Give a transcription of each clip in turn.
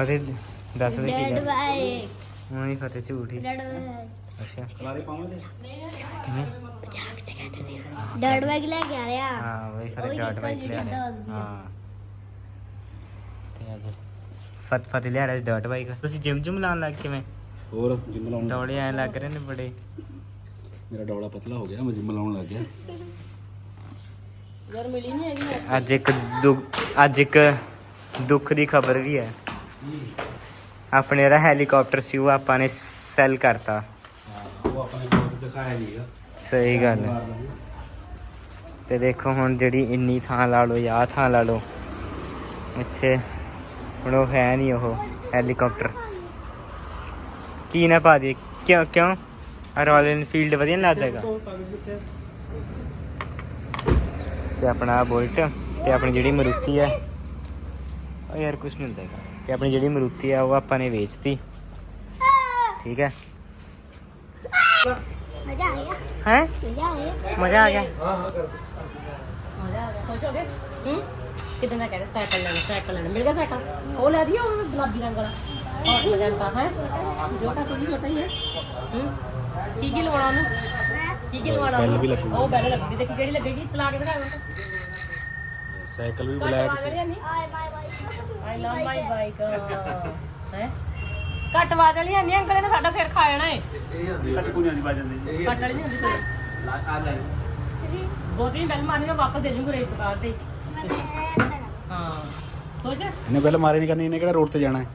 ਫਤਿਹ ਦੱਸ ਦੇ ਕੀ ਗੱਲ ਹੁਣ ਹੀ ਫਤਿਹ ਝੂਠ ਹੀ। ਅੱਛਾ। ਕਲਾਰੇ ਪਾਉਂਦੇ ਕਿਵੇਂ? ਡੈਡ ਬਾਈ ਲੈ ਕੇ ਆ ਰਿਹਾ। ਹਾਂ ਬਈ ਫਤਿਹ ਡਾਟ ਬਾਈਕ ਜਿਹੜੀ ਲਿਆ ਰਿਹਾ। ਆ। ਹਾਂ। ਤੇ ਅੱਜ? ਫਤ ਫਤਿਹ ਲਿਆ ਰਿਹਾ ਡਾਟ ਬਾਈਕ ਤੁਸੀਂ ਜਿਮ ਜੁਮ ਲਾਉਣ ਲੱਗ ਕਿਵੇਂ? ਹੋਰ ਜਿੰਮ ਲਾਉਣ ਡੌਲੇ ਐ ਲੱਗ ਰਹੇ ਨੇ ਬੜੇ। ਮੇਰਾ ਡੌਲਾ ਪਤਲਾ ਹੋ ਗਿਆ ਮੈਂ ਜਿੰਮ ਲਾਉਣ ਲੱਗ ਗਿਆ। ਯਾਰ ਮਿਲੀ ਨਹੀਂ ਹੈਗੀ। ਅੱਜ ਇੱਕ ਦੁੱਖ ਅੱਜ ਇੱਕ ਦੁੱਖ ਦੀ ਖਬਰ ਵੀ ਹੈ। ਆਪਣੇ ਜਿਹੜਾ ਹੈਲੀਕਾਪਟਰ ਸੀ ਉਹ ਆਪਾਂ ਨੇ ਸੈਲ ਕਰਤਾ। ਉਹ ਆਪਣੇ ਕੋਲ ਦਿਖਾਇਆ ਨਹੀਂਗਾ ਸਹੀ ਗੱਲ ਹੈ। ਤੇ ਦੇਖੋ ਹੁਣ ਜਿਹੜੀ ਇੰਨੀ ਥਾਂ ਲਾ ਲਓ ਆਹ ਥਾਂ ਲਾ ਲਓ। ਇੱਥੇ ਹੁਣ ਉਹ ਹੈ ਨਹੀਂ ਉਹ ਹੈਲੀਕਾਪਟਰ। ਕੀ ਨਾ ਪਾ ਦੇ ਕਿਉਂ ਕਿਉਂ? ਰਾਇਲ ਐਨਫੀਲਡ ਵਧੀਆ ਨਹੀਂ ਲੱਗਦਾ ਹੈਗਾ। ਤੇ ਆਪਣਾ ਬੁਲਟ ਤੇ ਆਪਣੀ ਜਿਹੜੀ ਮਰੂਤੀ ਹੈ ਉਹ ਯਾਰ ਕੁਝ ਨਹੀਂ ਹੁੰਦਾ ਹੈਗਾ। ਤੇ ਆਪਣੀ ਜਿਹੜੀ ਮਰੂਤੀ ਹੈ ਉਹ ਆਪਾਂ ਨੇ ਵੇਚਤੀ। ਠੀਕ ਹੈ? ਮਜ਼ਾ ਆ ਗਿਆ। ਹੈ? ਮਜ਼ਾ ਆ ਗਿਆ। ਮਜ਼ਾ ਆ ਗਿਆ? ਮਜ਼ਾ ਆ ਗਿਆ। ਖੁਸ਼ ਹੋ ਕਿਦਾਂ ਦਾ ਕਹਿੰਦੇ ਸਾਈਕਲ ਲੈਣਾ ਸਾਈਕਲ ਲੈਣਾ। ਮਿਲ ਗਿਆ ਸਾਈਕਲ? ਉਹ ਲੈ ਦਿਓ ਉਹ ਗੁਲਾਬੀ ਰੰਗ ਵਾਲਾ। ਬਹੁਤ ਮਜ਼ਾ ਆਉਂਦਾ ਹੈ? ਛੋਟਾ ਸੋ ਛੋਟਾ ਹੀ ਹੈ। ਹੂੰ? ਕੀ ਕੀ ਲਵਾਉਣਾ ਉਹਨੂੰ? ਕੀ ਕੀ ਲਵਾਉਣਾ ਬੈਲ ਉਹਨੂੰ? ਵੀ ਲੱਗੂਗੀ। ਉਹ ਬੈਲ ਲੱਗਦੀ ਦੇਖੀ ਕਿਹੜੀ ਲੱਗੇਗੀ? ਚਲਾ ਕੇ ਦਿਖਾਓ ਸਾਈਕਲ ਵੀ ਬਲੈਕ ਬਲੈਕ ਤੇ। ਆਏ ਬਾਈ ਬਾਈ ਆਈ ਲਵ ਮਾਈ ਬਾਈਕ ਹੈ। ਘੱਟ ਆਵਾਜ਼ ਵਾਲੀ ਹੈ ਨਹੀਂ ਅੰਕਲ ਨੇ ਸਾਡਾ ਸਿਰ ਖਾ ਜਾਣਾ ਏ। ਕੱਟ ਕੁਣੀਆਂ ਦੀ ਬਾਜਣ ਦੀ ਘੱਟ ਵਾਲੀ ਨਹੀਂ ਹੁੰਦੀ ਕੋਈ। ਬਹੁਤੀ ਬੈਲ ਮਾਰਨੀ ਤਾਂ ਵਾਪਸ ਦੇ ਜੂੰਗੇ ਰੇਟ ਦੁਕਾਨ ਤੇ। ਹਾਂ। ਖੁਸ਼? ਇਹਨੇ ਪਹਿਲਾਂ ਮਾਰੇ ਨਹੀਂ ਕਰਨੀ ਇਹਨੇ ਕਿਹੜਾ ਰੋਡ ਤੇ ਜਾਣਾ ਹੈ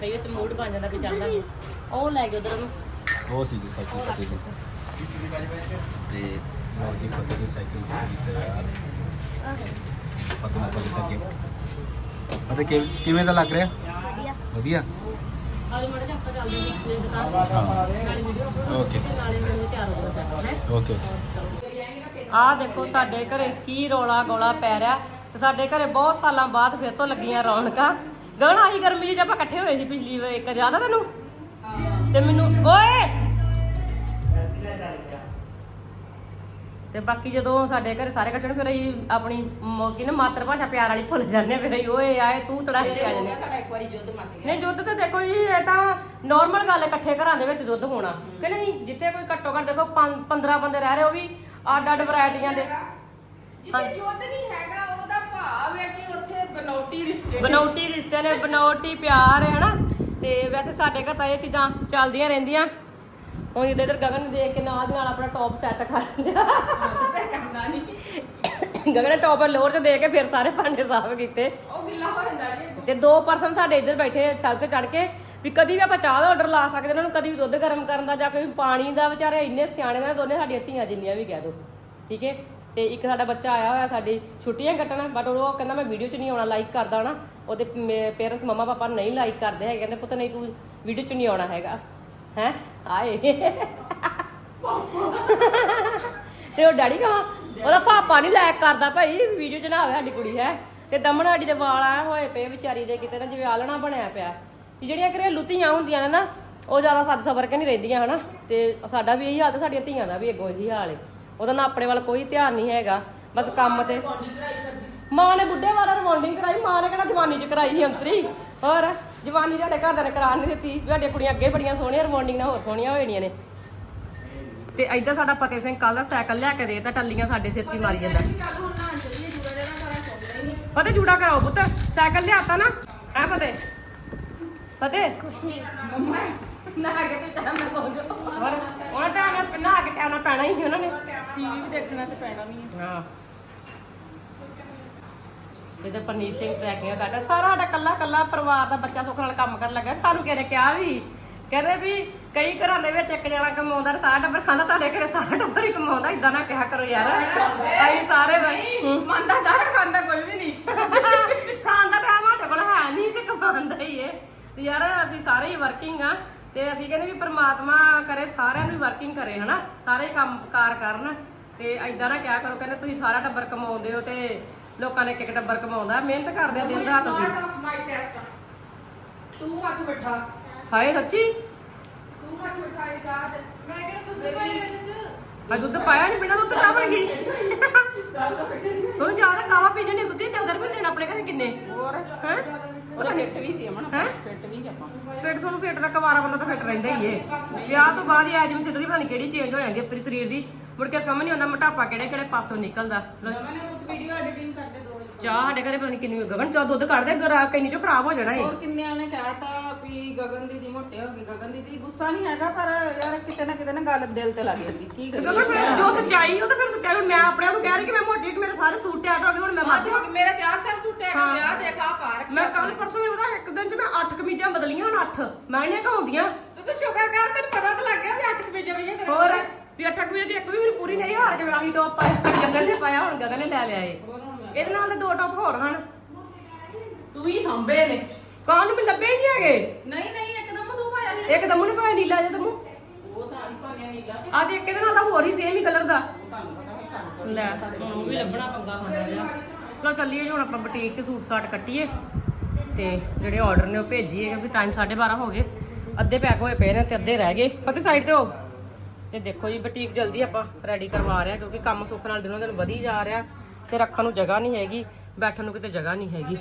ਕਈ ਵਾਰ ਤੇ ਮੂਡ ਬਣ ਜਾਂਦਾ ਵੀ ਚੱਲਦਾ ਨੀ। ਉਹ ਲੈ ਗਿਆ ਉਧਰ ਨੂੰ। ਉਹ ਸੀਗੀ ਸਾਈਕਲ ਫਤਿਹ ਦੀ। ਤੇ ਕੀ ਫਤਿਹ ਦੀ ਸਾਈਕਲ ਦੀ ਤਿਆਰ ਫਤਿਹ ਨੂੰ ਫਤਿਹ ਕਰਕੇ ਅਤੇ ਕਿਵੇਂ ਦਾ ਲੱਗ ਰਿਹਾ? ਵਧੀਆ। ਵਧੀਆ? ਹਾਂ। ਓਕੇ ਹੋ ਹੈ ਓਕੇ। ਆਹ ਦੇਖੋ ਸਾਡੇ ਘਰੇ ਕੀ ਰੋਲਾ ਗੋਲਾ ਪੈ ਰਿਹਾ। ਤੇ ਸਾਡੇ ਘਰੇ ਬਹੁਤ ਸਾਲਾਂ ਬਾਅਦ ਫਿਰ ਤੋਂ ਲੱਗੀਆਂ ਰੌਣਕਾਂ। ਗਣ ਆਹੀ ਗਰਮੀ 'ਚ ਆਪਾਂ ਇਕੱਠੇ ਹੋਏ ਸੀ ਪਿਛਲੀ ਵਾਰ ਇੱਕ ਜ਼ਿਆਦਾ ਤੈਨੂੰ? ਤੇ ਮੈਨੂੰ ਓਏ! ਤੇ ਬਾਕੀ ਜਦੋਂ ਸਾਡੇ ਘਰੇ ਸਾਰੇ ਇਕੱਠੇ ਹੋਣ ਫਿਰ ਅਸੀਂ ਆਪਣੀ ਮੋਗੀ ਨਾ ਮਾਤਰ ਭਾਸ਼ਾ ਪਿਆਰ ਵਾਲੀ ਭੁੱਲ ਜਾਂਦੇ ਹਾਂ, ਫਿਰ ਅਸੀਂ ਓਏ ਆਏ ਤੂੰ ਤੜਾਈ ਕੇ ਆ ਜਾਂਦੇ ਨਹੀਂ ਦੁੱਧ ਤਾਂ ਦੇਖੋ ਜੀ ਇਹ ਤਾਂ ਨਾਰਮਲ ਗੱਲ ਹੈ ਇਕੱਠੇ ਘਰਾਂ ਦੇ ਵਿੱਚ ਦੁੱਧ ਹੋਣਾ। ਕਿ ਨਹੀਂ ਜਿੱਥੇ ਕੋਈ ਘੱਟੋ ਘੱਟ ਦੇਖੋ 15 ਬੰਦੇ ਰਹਿ ਰਹੇ ਉਹ ਵੀ ਅੱਡ ਅੱਡ ਵੈਰਾਈਟੀਆਂ ਦੇ। ਜਿੱਥੇ ਜੁੱਧ ਨਹੀਂ ਹੈਗਾ ਉਹਦਾ ਭਾਵ ਹੈ ਕਿ ਉੱਥੇ ਬਨੌਟੀ ਰਿਸ਼ਤੇ ਬਨੌਟੀ ਰਿਸ਼ਤੇ ਨੇ ਬਨੌਟੀ ਪਿਆਰ ਹੈ ਹਨਾ? ਤੇ ਵੈਸੇ ਸਾਡੇ ਘਰ ਤਾਂ ਇਹ ਚੀਜ਼ਾਂ ਚੱਲਦੀਆਂ ਰਹਿੰਦੀਆਂ। ਹੁਣ ਜਿੱਦਾਂ ਇਧਰ ਗਗਨ ਦੇਖ ਕੇ ਨਾਲ ਦੀ ਨਾਲ ਆਪਣਾ ਟੌਪ ਸੈੱਟ ਕਰ ਲਿਆ ਗਗਨ ਨੇ ਟੌਪ ਲੋਅਰ ਚ ਦੇ ਕੇ ਫਿਰ ਸਾਰੇ ਭਾਂਡੇ ਸਾਫ਼ ਕੀਤੇ। ਉਹ ਗਿੱਲਾ ਹੋ ਜਾਂਦਾ ਜੀ। ਤੇ ਦੋ ਪਰਸਨ ਸਾਡੇ ਇੱਧਰ ਬੈਠੇ ਸੜ ਤੇ ਚੜ ਕੇ ਵੀ ਕਦੀ ਵੀ ਆਪਾਂ ਚਾਹ ਦਾ ਆਰਡਰ ਲਾ ਸਕਦੇ ਉਹਨਾਂ ਨੂੰ ਕਦੀ ਵੀ ਦੁੱਧ ਗਰਮ ਕਰਨ ਦਾ ਜਾਂ ਕੋਈ ਪਾਣੀ ਦਾ ਵਿਚਾਰੇ ਇੰਨੇ ਸਿਆਣੇ ਨੇ ਦੋਨੇ ਸਾਡੀਆਂ ਧੀਆਂ ਜਿੰਨੀਆਂ ਵੀ ਕਹਿ ਦੋ। ਠੀਕ ਹੈ ਤੇ ਇੱਕ ਸਾਡਾ ਬੱਚਾ ਆਇਆ ਹੋਇਆ ਸਾਡੀ ਛੁੱਟੀਆਂ ਕੱਟਣ ਬਟ ਉਹ ਕਹਿੰਦਾ ਮੈਂ ਵੀਡੀਓ 'ਚ ਨਹੀਂ ਆਉਣਾ ਲਾਈਕ ਕਰਦਾ ਨਾ। ਉਹਦੇ ਪੇਰੈਂਟਸ ਮਮਾ ਪਾਪਾ ਨਹੀਂ ਲਾਈਕ ਕਰਦੇ ਹੈਗੇ ਕਹਿੰਦੇ ਪੁੱਤ ਨਹੀਂ ਤੂੰ ਵੀਡੀਓ 'ਚ ਨਹੀਂ ਆਉਣਾ ਹੈਗਾ। ਹੈ? ਆਏ ਤੇ ਉਹ ਡੈਡੀ ਕਹਾ, ਉਹਦਾ ਪਾਪਾ ਨਹੀਂ ਲਾਇਕ ਕਰਦਾ ਭਾਈ ਵੀਡੀਓ 'ਚ ਨਾ ਆਵੇ ਸਾਡੀ ਕੁੜੀ, ਹੈ। ਤੇ ਦਮਨ ਸਾਡੀ ਦੇ ਵਾਲ ਆ ਹੋਏ ਪਏ ਵਿਚਾਰੀ ਦੇ ਕਿਤੇ ਨਾ, ਜਿਵੇਂ ਆਲਣਾ ਬਣਿਆ ਪਿਆ। ਜਿਹੜੀਆਂ ਘਰੇਲੂ ਧੀਆਂ ਹੁੰਦੀਆਂ ਨੇ ਨਾ, ਉਹ ਜ਼ਿਆਦਾ ਸੱਜ ਸਬਰ ਕੇ ਨਹੀਂ ਰਹਿੰਦੀਆਂ, ਹਨਾ। ਤੇ ਸਾਡਾ ਵੀ ਇਹੀ ਹਾਲ ਤੇ ਸਾਡੀਆਂ ਧੀਆਂ ਦਾ ਵੀ ਅੱਗੋਂ ਇਹੀ ਹਾਲ ਹੈ ਉਹਦਾ ਨਾ ਆਪਣੇ ਵੱਲ ਕੋਈ ਧਿਆਨ ਨਹੀਂ ਹੈਗਾ। ਬਸ ਕੰਮ ਤੇ ਮਾਂ ਨੇ ਬੁੱਢੇ ਵਾਲਾ ਰਿਮਾਂਡਿੰਗ ਕਰਾਈ, ਮਾਂ ਨੇ ਕਿਹੜਾ ਜਵਾਨੀ ਚ ਕਰਾਈ ਸੀ ਅੰਤਰੀ? ਹੋਰ ਜਵਾਨੀ ਸਾਡੇ ਘਰ ਨੇ ਕਰਾ ਨਹੀਂ ਦਿੱਤੀ। ਸਾਡੀਆਂ ਕੁੜੀਆਂ ਅੱਗੇ ਬੜੀਆਂ ਸੋਹਣੀਆਂ ਰਿਮਾਂਡਿੰਗ ਨਾਲ ਹੋਰ ਸੋਹਣੀਆਂ ਹੋ ਜਾਣੀਆਂ ਨੇ। ਤੇ ਇੱਧਰ ਸਾਡਾ ਫਤਿਹ ਸਿੰਘ ਕੱਲ ਦਾ ਸਾਈਕਲ ਲਿਆ ਕੇ ਦੇਤਾ ਟੱਲੀਆਂ ਸਾਡੇ ਸਿਰ 'ਚ ਹੀ ਮਾਰੀ ਜਾਂਦਾ। ਫਤਿਹ ਜੂੜਾ ਕਰਾਓ ਪੁੱਤ ਸਾਈਕਲ ਲਿਆਤਾ ਨਾ। ਹੈ ਫਤਿਹ ਫਤਿਹ ਨਾ ਕਿ ਤੇ ਟਾਈਮ ਨਾਲ ਸੌਂ ਹੋਰ ਉਹਨਾਂ ਟਾਈਮ ਨਹਾ ਕੇ ਟਾਈਮ ਨਾਲ ਪੈਣਾ ਹੀ ਉਹਨਾਂ ਨੇ। ਟੀਵੀ ਵੀ ਦੇਖਣਾ ਤੇ ਪੈਣਾ ਨਹੀਂ। ਹਾਂ। ਤੇ ਪਰਨੀਤ ਸਿੰਘ ਟਰੈਕਿੰਗ ਕਰਦਾ ਸਾਰਾ ਸਾਡਾ ਕੱਲਾ ਕੱਲਾ ਪਰਿਵਾਰ ਦਾ ਬੱਚਾ ਸੁੱਖ ਨਾਲ ਕੰਮ ਕਰਨ ਲੱਗਾ। ਸਾਨੂੰ ਕਿਸੇ ਨੇ ਕਿਹਾ ਵੀ? ਕਹਿੰਦੇ ਵੀ ਕਈ ਘਰਾਂ ਦੇ ਵਿੱਚ ਇੱਕ ਜਣਾ ਕਮਾਉਂਦਾ ਤੇ ਸਾਰਾ ਟੱਬਰ ਖਾਂਦਾ ਤੁਹਾਡੇ ਘਰੇ ਸਾਰਾ ਟੱਬਰ ਹੀ ਕਮਾਉਂਦਾ ਇਦਾਂ ਨਾ ਕਿਹਾ ਕਰੋ ਯਾਰ। ਅਸੀਂ ਸਾਰੇ ਬਈ ਮੰਨਦਾ ਸਾਰਾ ਖਾਂਦਾ ਕੋਈ ਵੀ ਨਹੀਂ। ਖਾਣ ਦਾ ਟਾਈਮ ਸਾਡੇ ਕੋਲ ਹੈ ਨਹੀਂ ਤੇ ਕਮਾਉਂਦਾ ਹੀ ਏ। ਤੇ ਯਾਰ ਅਸੀਂ ਸਾਰੇ ਹੀ ਵਰਕਿੰਗ ਆ ਤੇ ਅਸੀਂ ਕਹਿੰਦੇ ਵੀ ਪ੍ਰਮਾਤਮਾ ਕਰੇ ਸਾਰਿਆਂ ਨੂੰ ਵਰਕਿੰਗ ਕਰੇ ਹਨਾ? ਸਾਰੇ ਕੰਮ ਕਾਰ ਕਰਨ ਤੇ ਐਦਾਂ ਨਾ ਕਿਹਾ ਕਰੋ ਕਹਿੰਦੇ ਤੁਸੀਂ ਸਾਰਾ ਟੱਬਰ ਕਮਾਉਂਦੇ ਹੋ ਤੇ ਲੋਕਾਂ ਨੇ ਇੱਕ ਇੱਕ ਟੱਬਰ ਕਮਾਉਂਦਾ ਮਿਹਨਤ ਕਰਦੇ ਆ ਦਿਨ ਰਾਤ ਅਸੀਂ। ਮਾਈ ਟੈਸਟ ਤੂੰ ਅੱਜ ਬਿਠਾ। ਹਾਏ ਸੱਚੀ? ਤੂੰ ਅੱਜ ਬਿਠਾ ਇਹ ਜਾ ਮੈਂ ਕਿਹੜਾ ਦੁੱਧ ਪਾਇਆ ਇਹਦੇ ਚ ਆ ਦੁੱਧ ਪਾਇਆ ਨਹੀਂ ਬਿਨਾਂ ਦੁੱਧ ਚਾਹ ਬਣ ਗਈ। ਸੁਣ ਜ਼ਿਆਦਾ ਕਾਵਾ ਪੀਣੇ ਨੇ ਕੁੱਤੇ ਡੰਗਰ ਵੀ ਦੇਣ ਆਪਣੇ ਘਰੇ ਕਿੰਨੇ? ਹੋਰ? ਹੈ? ਉਹਦਾ ਫਿੱਟ ਵੀ ਸੀ ਅਮਨ। ਹੈਂ? ਫਿੱਟ ਵੀ ਸੀ ਆਪਾਂ। ਫਿੱਟ ਸਾਨੂੰ ਫਿੱਟ ਦਾ ਕਵਾਰਾ ਬੰਦਾ ਤਾਂ ਫਿੱਟ ਰਹਿੰਦਾ ਹੀ ਏ। ਵਿਆਹ ਤੋਂ ਬਾਅਦ ਹੀ ਆ ਜਿਵੇਂ ਸਿੱਧਰੀ ਪਤਾ ਨਹੀਂ ਕਿਹੜੀ ਚੇਂਜ ਹੋ ਜਾਂਦੀ ਆਪਣੀ ਸਰੀਰ ਦੀ। ਮੁੜ ਕੇ ਸਮਝ ਨਹੀਂ ਆਉਂਦਾ ਮੋਟਾਪਾ ਕਿਹੜੇ ਕਿਹੜੇ ਪਾਸੋਂ ਨਿਕਲਦਾ। ਉਹ ਵੀਡੀਓ ਐਡੀਟਿੰਗ ਚਾਹ ਸਾਡੇ ਘਰੇ ਪਤਾ ਨਹੀਂ ਕਿੰਨੀ ਗਗਨ ਚਾਹ ਦੁੱਧ ਕੱਢਦੇ ਗਰਾ ਕਿੰਨੀ ਚੋਂ ਖਰਾਬ ਹੋ ਜਾਣਾ ਏ। ਹੋਰ ਕਿੰਨਿਆਂ ਨੇ ਕਹਿਤਾ ਵੀ ਗਗਨ ਦੀਦੀ ਮੋਟੇ ਹੋ ਗਏ। ਗਗਨ ਦੀਦੀ ਗੁੱਸਾ ਨਹੀਂ ਹੈਗਾ ਪਰ ਯਾਰ ਕਿਤੇ ਨਾ ਕਿਤੇ ਨਾ ਗੱਲ ਦਿਲ ਤੇ ਲੱਗ ਜਾਂਦੀ। ਕੀ ਤੇ ਕਰੀਏ? ਗਗਨ ਫਿਰ ਜੋ ਸੱਚਾਈ ਉਹ ਤਾਂ ਫਿਰ ਸੱਚਾਈ। ਹੁਣ ਮੈਂ ਆਪਣੇ ਆਪ ਨੂੰ ਕਹਿ ਰਹੀ ਕਿ ਮੈਂ ਮੋਟੀ ਕਿ ਮੇਰੇ ਸਾਰੇ ਸੂਟ ਟੈਟ ਹੋ ਗਏ ਹੁਣ ਮੈਂ ਮੱਧ ਅੱਜ ਮੇਰਾ ਚਾਰ ਚਾਰ ਸੂਟ ਹੈ। ਵਿਆਹ ਦੇਖਾ ਪਾ ਰੱਖਿਆ ਮੈਂ ਕੱਲ ਪਰਸੋਂ ਹੀ ਉਹਦਾ ਇੱਕ ਦਿਨ ਚ ਮੈਂ 8 ਕਮੀਜ਼ਾਂ ਬਦਲੀਆਂ ਹੁਣ 8 ਮੈਂ ਇਹਨੇ ਕਹਾਉਂਦੀਆਂ ਤੂੰ ਤਾਂ ਸ਼ੁਕਰ ਕਰ ਤੈਨੂੰ ਪਤਾ ਤਾਂ ਲੱਗ ਗਿਆ ਵੀ 8 ਵਜੇ ਵਜੇ ਤੇਰੇ ਹੋਰ ਵੀ 8 ਕਮੀਜ਼ਾਂ ਚ ਇੱਕ ਵੀ ਮੈਨੂੰ ਪੂਰੀ ਨਹੀਂ ਹਾਰ ਕੇ ਮੈਂ ਆਹੀ ਟੌਪ ਪਾਇਆ ਗਗਨ ਨੇ ਪਾਇਆ ਹੁਣ ਗਗਨ ਨੇ ਲੈ ਲਿਆ ਏ। ਇਹਦੇ ਨਾਲ ਦੇ ਦੋ ਟੌਪ ਹੋਰ ਹਨ। ਤੂੰ ਹੀ ਸੰਭੇ ਨੇ। ਕਾਹ ਨੂੰ ਵੀ ਲੱਭੇ ਹੀ ਨਹੀਂ ਹੈਗੇ? ਨਹੀਂ ਨਹੀਂ ਇੱਕਦਮ ਤੂੰ ਪਾਇਆ ਸੀ ਇੱਕ ਦਮੂ ਨੇ ਪਾਇਆ ਨੀਲਾ ਜਿਹਾ ਦਮੂ ਉਹ ਤਾਂ ਨਹੀਂ ਪਾਇਆ ਨੀਲਾ। ਆ ਤੇ ਇੱਕ ਇਹਦੇ ਨਾਲ ਦਾ ਹੋਰ ਹੀ ਸੇਮ ਹੀ ਕਲਰ ਦਾ। ਤੁਹਾਨੂੰ ਪਤਾ ਹੁਣ ਸਾਨੂੰ ਲੈ ਹੁਣ ਉਹ ਵੀ ਲੱਭਣਾ ਪੰਗਾ ਖਾਣਾ ਜਿਹਾ। ਲੋ ਚੱਲੀਏ ਜੀ ਹੁਣ ਆਪਾਂ ਬੁਟੀਕ 'ਚ ਸੂਟ ਸਾਟ ਕੱਟੀਏ। ਤੇ ਜਿਹੜੇ ਆਰਡਰ ਨੇ ਉਹ ਭੇਜੀਏ ਕਿਉਂਕਿ ਟਾਈਮ 12:30 ਹੋ ਗਏ। ਅੱਧੇ ਪੈਕ ਹੋਏ ਪਏ ਨੇ ਤੇ ਅੱਧੇ ਰਹਿ ਗਏ। ਫਤਿਹ ਸਾਈਡ ਤੇ ਹੋ। ਤੇ ਦੇਖੋ ਜੀ ਬੁਟੀਕ ਜਲਦੀ ਆਪਾਂ ਰੈਡੀ ਕਰਵਾ ਰਹੇ ਹਾਂ ਕਿਉਂਕਿ ਕੰਮ ਸੁੱਖ ਨਾਲ ਦਿਨੋਂ ਦਿਨ ਵਧੀ ਜਾ ਰਿਹਾ। ਤੇ ਰੱਖਣ ਨੂੰ ਜਗ੍ਹਾ ਨਹੀਂ ਹੈਗੀ ਬੈਠਣ ਨੂੰ ਕਿਤੇ ਜਗ੍ਹਾ ਨਹੀਂ ਹੈਗੀ।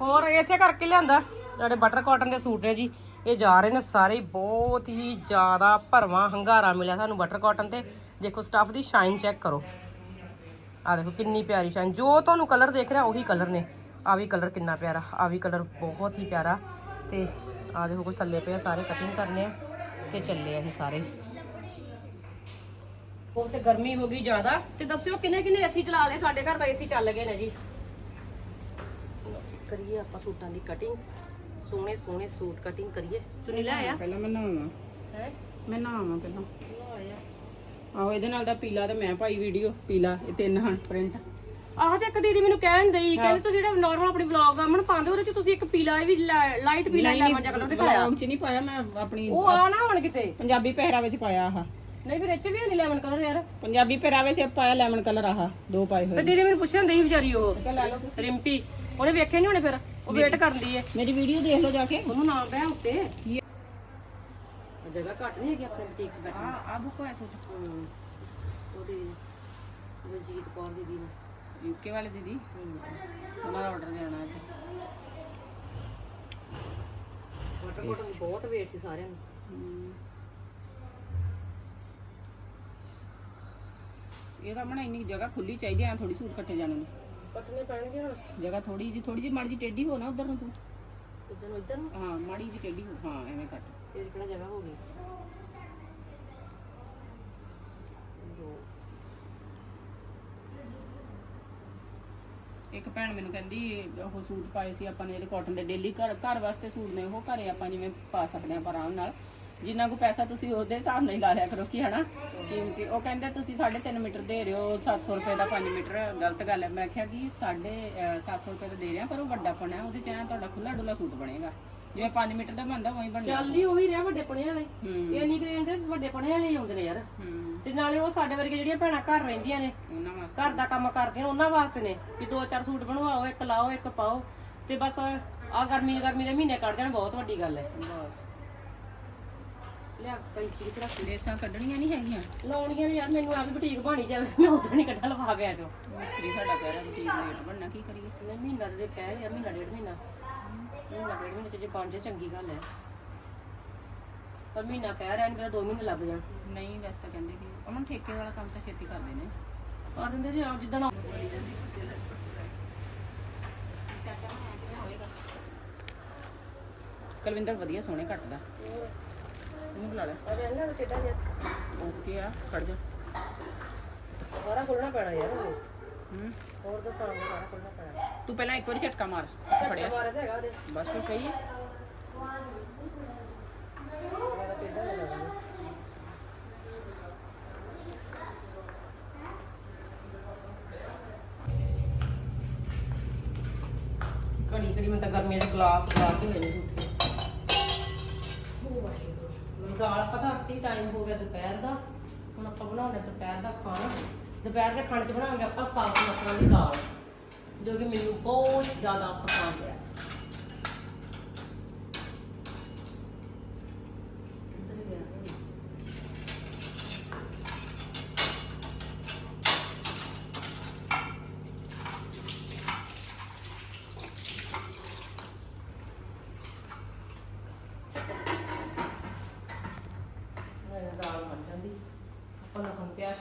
ਹੋਰ ਇਸੇ ਕਰਕੇ ਲਿਆਂਦਾ। ਜਿਹੜੇ ਬਟਰ ਕਾਟਨ ਦੇ ਸੂਟ ਨੇ ਜੀ। ਇਹ ਜਾ ਰਹੇ ਨੇ ਸਾਰੇ ਬਹੁਤ ਹੀ ਜ਼ਿਆਦਾ ਭਰਵਾਂ ਹੰਗਾਰਾ ਮਿਲਿਆ ਸਾਨੂੰ ਬਟਰ ਕਾਟਨ ਤੇ। ਦੇਖੋ ਸਟੱਫ ਦੀ ਸ਼ਾਈਨ ਚੈੱਕ ਕਰੋ। ਆ ਦੇਖੋ ਕਿੰਨੀ ਪਿਆਰੀ ਸ਼ਾਈਨ ਜੋ ਤੁਹਾਨੂੰ ਕਲਰ ਦੇਖ ਰਿਹਾ ਉਹੀ ਕਲਰ ਨੇ। ਆ ਵੀ ਕਲਰ ਕਿੰਨਾ ਪਿਆਰਾ ਆ ਵੀ ਕਲਰ ਬਹੁਤ ਹੀ ਪਿਆਰਾ। ਤੇ ਆ ਦੇਖੋ ਕੁਝ ਥੱਲੇ ਪਏ ਆ, ਸਾਰੇ ਕਟਿੰਗ ਕਰਨੇ ਆ। ਤੇ ਚੱਲੇ ਆ ਇਹ ਸਾਰੇ। ਹੋਰ ਤੇ ਗਰਮੀ ਹੋ ਗਈ ਜ਼ਿਆਦਾ। ਤੇ ਦੱਸਿਓ ਕਿੰਨੇ ਕਿੰਨੇ ਏਸੀ ਚਲਾ ਲਏ? ਸਾਡੇ ਘਰ ਤਾਂ ਏਸੀ ਚੱਲ ਗਏ ਨੇ ਜੀ। ਕਰੀਏ ਆਪਾਂ ਸੂਟਾਂ ਦੀ ਕਟਿੰਗ ਸੋਹਣੇ ਸੋਹਣੇ ਸੂਟ ਕਟਿੰਗ ਕਰੀਏ। ਚੁੰਨੀ ਲੈ ਆਇਆ? ਪਹਿਲਾਂ ਮੈਂ ਨਹਾਵਾਂ। ਹੈ? ਮੈਂ ਨਹਾਵਾਂ ਪਹਿਲਾਂ। ਆਇਆ? ਆਹੋ ਇਹਦੇ ਨਾਲ ਦਾ ਪੀਲਾ ਤੇ ਮੈਂ ਪਾਈ ਵੀਡੀਓ ਪੀਲਾ ਇਹ ਤਿੰਨ ਹਨ ਪ੍ਰਿੰਟ ਆਹ ਤੇ ਇੱਕ ਦੀਦੀ ਮੈਨੂੰ ਕਹਿਣ ਦਈ ਕਹਿੰਦੇ ਤੁਸੀਂ ਜਿਹੜਾ ਨਾਰਮਲ ਆਪਣੀ ਵਲੌਗ ਅਮਨ ਪਾਉਂਦੇ ਉਹਦੇ ਚ ਤੁਸੀਂ ਇੱਕ ਪੀਲਾ ਵੀ ਲਾਈਟ ਪੀਲਾ ਲੈਮਨ ਜਿਹਾ ਕਲਰ ਦਿਖਾਇਆ? ਵਲੌਗ ਚ ਨਹੀਂ ਪਾਇਆ ਮੈਂ ਆਪਣੀ ਉਹ ਆ ਨਾ ਹੁਣ ਕਿਤੇ। ਪੰਜਾਬੀ ਪਹਿਰਾਵੇ ਚ ਪਾਇਆ ਆਹ। ਨਹੀਂ ਫਿਰ ਚ ਵੀ ਨਹੀਂ ਲੈਮਨ ਕਲਰ ਯਾਰ। ਪੰਜਾਬੀ ਪਹਿਰਾਵੇ ਚ ਪਾਇਆ ਲੈਮਨ ਕਲਰ ਆਹ ਦੋ ਪਾਏ ਤੇ ਹੋਏ ਦੀਦੀ ਮੈਨੂੰ ਪੁੱਛਣ ਦਈ ਵਿਚਾਰੀ ਉਹ ਲੈ ਲਓ ਤੁਸੀਂ। ਰਿੰਪੀ ਉਹਨੇ ਵੇਖੇ ਨਹੀਂ ਹੋਣੇ ਫਿਰ? ਉਹ ਵੇਟ ਕਰਦੀ ਏ। ਮੇਰੀ ਵੀਡੀਓ ਦੇਖ ਲਓ ਜਾ ਕੇ। ਉਹਨੂੰ ਨਾਮ ਪਿਆ ਉੱਤੇ। ਜਗ੍ਹਾ ਘੱਟ ਨਹੀਂ ਹੈਗੀ ਆਪਣੇ ਬੁਟੀਕ 'ਚ ਬੈਠਣ ਆ ਆ ਬੁੱਕ ਹੋਇਆ ਸੂਟ ਨੂੰ ਉਹਦੀ ਰਣਜੀਤ ਕੌਰ ਦੀਦੀ ਨੂੰ। ਯੂਕੇ ਵਾਲੇ ਦੀਦੀ? ਉਹਨਾਂ ਦਾ ਆਰਡਰ ਦੇਣਾ ਅੱਜ। ਦੀ ਬਹੁਤ ਵੇਟ ਸੀ ਸਾਰਿਆਂ ਨੂੰ। ਇਹ ਤਾਂ ਮਣਾ ਇੰਨੀ ਜਗ੍ਹਾ ਖੁੱਲੀ ਚਾਹੀਦੀ ਐ ਥੋੜੀ ਸੂਟ ਕੱਟੇ ਜਾਣੇ ਨੇ। ਕੱਟਣੇ ਪੈਣਗੇ ਹੁਣ? ਜਗ੍ਹਾ ਥੋੜੀ ਜੀ ਥੋੜੀ ਜੀ ਮਾੜੀ ਜੀ ਟੇਢੀ ਹੋ ਨਾ ਉਧਰ ਨੂੰ ਤੂੰ। ਇੱਧਰ ਨੂੰ ਇੱਧਰ ਨੂੰ? ਹਾਂ ਮਾੜੀ ਜੀ ਟੇਢੀ ਹੋ ਹਾਂ ਐਵੇਂ ਕੱਟ ਫਿਰ ਕਿਹੜਾ ਜਗ੍ਹਾ ਹੋ ਗਈ? ਇੱਕ ਭੈਣ ਮੈਨੂੰ ਕਹਿੰਦੀ ਉਹ ਸੂਟ ਪਾਏ ਸੀ ਆਪਾਂ ਨੇ ਜਿਹੜੇ ਕਾਟਨ ਦੇ ਡੇਲੀ ਘਰ ਘਰ ਵਾਸਤੇ ਸੂਟ ਨੇ ਉਹ ਘਰੇ ਆਪਾਂ ਜਿਵੇਂ ਪਾ ਸਕਦੇ ਆਪਾਂ ਆਰਾਮ ਨਾਲ। ਜਿੰਨਾ ਕੋ ਪੈਸਾ ਤੁਸੀਂ ਉਹਦੇ ਹਿਸਾਬ ਨਾਲ ਹੀ ਲਾ ਲਿਆ ਕਰੋ ਕਿ ਹਨਾ? ਕੀਮਤੀ ਉਹ ਕਹਿੰਦੇ ਤੁਸੀਂ 3.5 ਮੀਟਰ ਦੇ ਰਹੇ ਹੋ 700 ਰੁਪਏ ਦਾ 5 ਮੀਟਰ ਗਲਤ ਗੱਲ ਹੈ। ਮੈਂ ਕਿਹਾ ਕਿ 750 ਰੁਪਏ ਦਾ ਦੇ ਰਿਹਾ ਪਰ ਉਹ ਵੱਡਾ ਪਣਾ ਉਹਦੇ ਚ ਐਂ ਤੁਹਾਡਾ ਖੁੱਲਾ ਡੁੱਲਾ ਸੂਟ ਬਣੇਗਾ। ਜਿਵੇਂ 5 ਮੀਟਰ ਦਾ ਬਣਦਾ ਉਹੀ ਬਣਦਾ। ਚੱਲਦੀ ਉਹੀ ਰਿਹਾ ਵੱਡੇ ਪਣੇ ਵਾਲੇ। ਇਹ ਨਹੀਂ ਕਿ ਇਹਦੇ ਵੱਡੇ ਪਣੇ ਵਾਲੇ ਹੀ ਆਉਂਦੇ ਨੇ ਯਾਰ। ਤੇ ਨਾਲੇ ਉਹ ਸਾਡੇ ਵਰਗੇ ਜਿਹੜੀਆਂ ਭੈਣਾਂ ਘਰ ਰਹਿੰਦੀਆਂ ਨੇ ਘਰ ਦਾ ਕੰਮ ਕਰਦੀਆਂ ਉਹਨਾਂ ਵਾਸਤੇ ਨੇ ਵੀ ਦੋ ਚਾਰ ਸੂਟ ਬਣਵਾਓ ਇੱਕ ਲਾਓ ਇੱਕ ਪਾਓ। ਤੇ ਬਸ ਆ ਗਰਮੀ ਗਰਮੀ ਦੇ ਮਹੀਨੇ ਕੱਢ ਜਾਣ ਬਹੁਤ ਵੱਡੀ ਗੱਲ ਹੈ। ਬਸ। ਲਿਆ ਕੰਚੀ ਦੀ ਰੱਖ ਲੇਸਾਂ ਕੱਢਣੀਆਂ ਨਹੀਂ ਹੈਗੀਆਂ। ਲਾਉਣੀਆਂ ਨੇ ਯਾਰ ਮੈਨੂੰ ਆ ਵੀ ਬੁਟੀਕ ਬਣੀ ਜਾਵੇ ਮੈਂ ਉਦੋਂ ਨਹੀਂ ਕੱਢਾ ਲਵਾ ਪਿਆ ਚੋ ਮਿਸਤਰੀ ਸਾਡਾ ਕਹਿ ਰਿਹਾ ਬੁਟੀਕ ਰੇਟ ਬਣਨਾ ਕੀ ਕਰੀਏ? ਨਹੀਂ ਮਹੀਨਾ ਦੇ ਕਹਿ ਯਾਰ ਮਹੀਨਾ ਡੇਢ ਮਹੀਨਾ। ਮਹੀਨਾ ਡੇਢ ਮਹੀਨੇ ਚ ਜੇ ਬਣ ਜੇ ਚੰਗੀ ਗੱਲ ਹੈ। ਪਰ ਮਹੀਨਾ ਕਹਿ ਰਿਹਾ ਨਹੀਂ ਮੇਰਾ 2 ਮਹੀਨੇ ਲੱਗ ਜਾਣ। ਨਹੀਂ ਵੈਸੇ ਤਾਂ ਕਹਿੰਦੇ ਕਿ ਉਹਨਾਂ ਨੂੰ ਠੇਕੇ ਵਾਲਾ ਕੰਮ ਤਾਂ ਛੇਤੀ ਕਰਦੇ ਨੇ। ਕਰ ਦਿੰਦੇ ਜੀ ਕੁਲਵਿੰਦਰ ਵਧੀਆ ਸੋਹਣੇ ਕੱਟਦਾ। ਇਹਨੂੰ ਬੁਲਾ ਲੈ ਓਕੇ ਆ ਖੜ ਜਾ ਸਾਰਾ ਖੋਲਣਾ ਪੈਣਾ ਯਾਰ ਉਹਨੂੰ। ਹੂੰ ਹੋਰ ਤਾਂ ਸਾਰਾ ਸਾਰਾ ਖੋਲਣਾ ਪੈਣਾ ਤੂੰ ਪਹਿਲਾਂ ਇੱਕ ਵਾਰੀ ਝਟਕਾ ਮਾਰ ਇੱਥੇ ਫੜਿਆ ਮਾਰੇ ਤਾਂ ਹੈਗਾ ਉਹਦੇ ਬਸ ਫਿਰ ਦਾਲ ਪਤਾ, ਕੀ ਟਾਈਮ ਹੋ ਗਿਆ ਦੁਪਹਿਰ ਦਾ? ਹੁਣ ਆਪਾਂ ਬਣਾਉਣਾ ਦੁਪਹਿਰ ਦਾ ਖਾਣਾ। ਦੁਪਹਿਰ ਦੇ ਖਾਣੇ 'ਚ ਬਣਾਵਾਂਗੇ ਆਪਾਂ ਸਾਫ਼ ਮਸਰਾਂ ਦੀ ਦਾਲ, ਜੋ ਕਿ ਮੈਨੂੰ ਬਹੁਤ ਜ਼ਿਆਦਾ ਪਸੰਦ ਹੈ ਇੱਧਰ ਹੀ ਗਿਆ।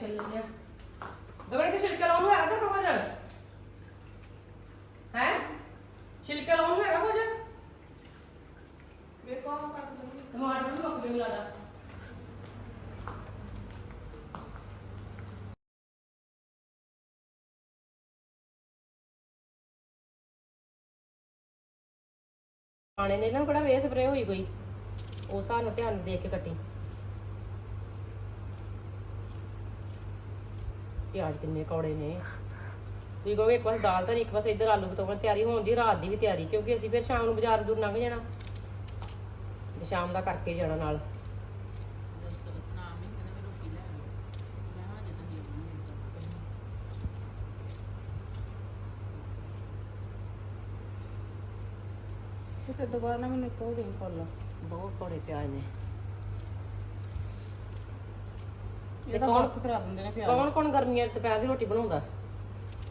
ਦਿੰਦੇ ਆ ਗਗਨ ਕਿ ਛਿਲਕੇ ਲਾਉਣ ਨੂੰ ਹੈਗਾ ਤਾਂ ਕੁਝ ਹੈ ਛਿਲਕੇ ਲਾਉਣ ਨੂੰ ਹੈਗਾ ਕੁਝ ਵੇਖੋ ਕਰ ਦਿੰਦੇ ਟਮਾਟਰ ਵੀ ਮੁੱਕ ਗਏ ਮੈਨੂੰ ਲੱਗਦਾ ਖਾਣੇ ਨੇ ਨਾ ਕਿਹੜਾ ਰੇ ਸਪਰੇ ਹੋਈ ਕੋਈ। ਉਹ ਸਾਨੂੰ ਧਿਆਨ ਦੇ ਕੇ ਕੱਟੀ। ਪਿਆਜ਼ ਕਿੰਨੇ ਕੌੜੇ ਨੇ। ਤੁਸੀਂ ਕਹੋਗੇ ਇੱਕ ਪਾਸੇ ਦਾਲ ਧਰੀ ਇੱਕ ਪਾਸੇ ਇੱਧਰ ਆਲੂ ਬਤਾਉਣ ਤਿਆਰੀ ਹੋਣ ਦੀ, ਰਾਤ ਦੀ ਵੀ ਤਿਆਰੀ, ਕਿਉਂਕਿ ਅਸੀਂ ਫਿਰ ਸ਼ਾਮ ਨੂੰ ਬਾਜ਼ਾਰ ਦੂਰ ਲੰਘ ਜਾਣਾ। ਤੇ ਸ਼ਾਮ ਦਾ ਕਰਕੇ ਜਾਣਾ ਨਾਲ। ਤੇ ਦੁਬਾਰਾ ਨਾ ਮੈਨੂੰ ਕੋਈ ਨਹੀਂ ਫੁੱਲ ਬਹੁਤ ਕੌੜੇ ਪਿਆਜ਼ ਨੇ। ਇਹ ਤਾਂ ਬਸ ਕਰਾ ਦਿੰਦੇ ਨੇ ਪਿਆਜ਼। ਕੌਣ ਕੌਣ ਗਰਮੀਆਂ 'ਚ ਦੁਪਹਿਰ ਦੀ ਰੋਟੀ ਬਣਾਉਂਦਾ?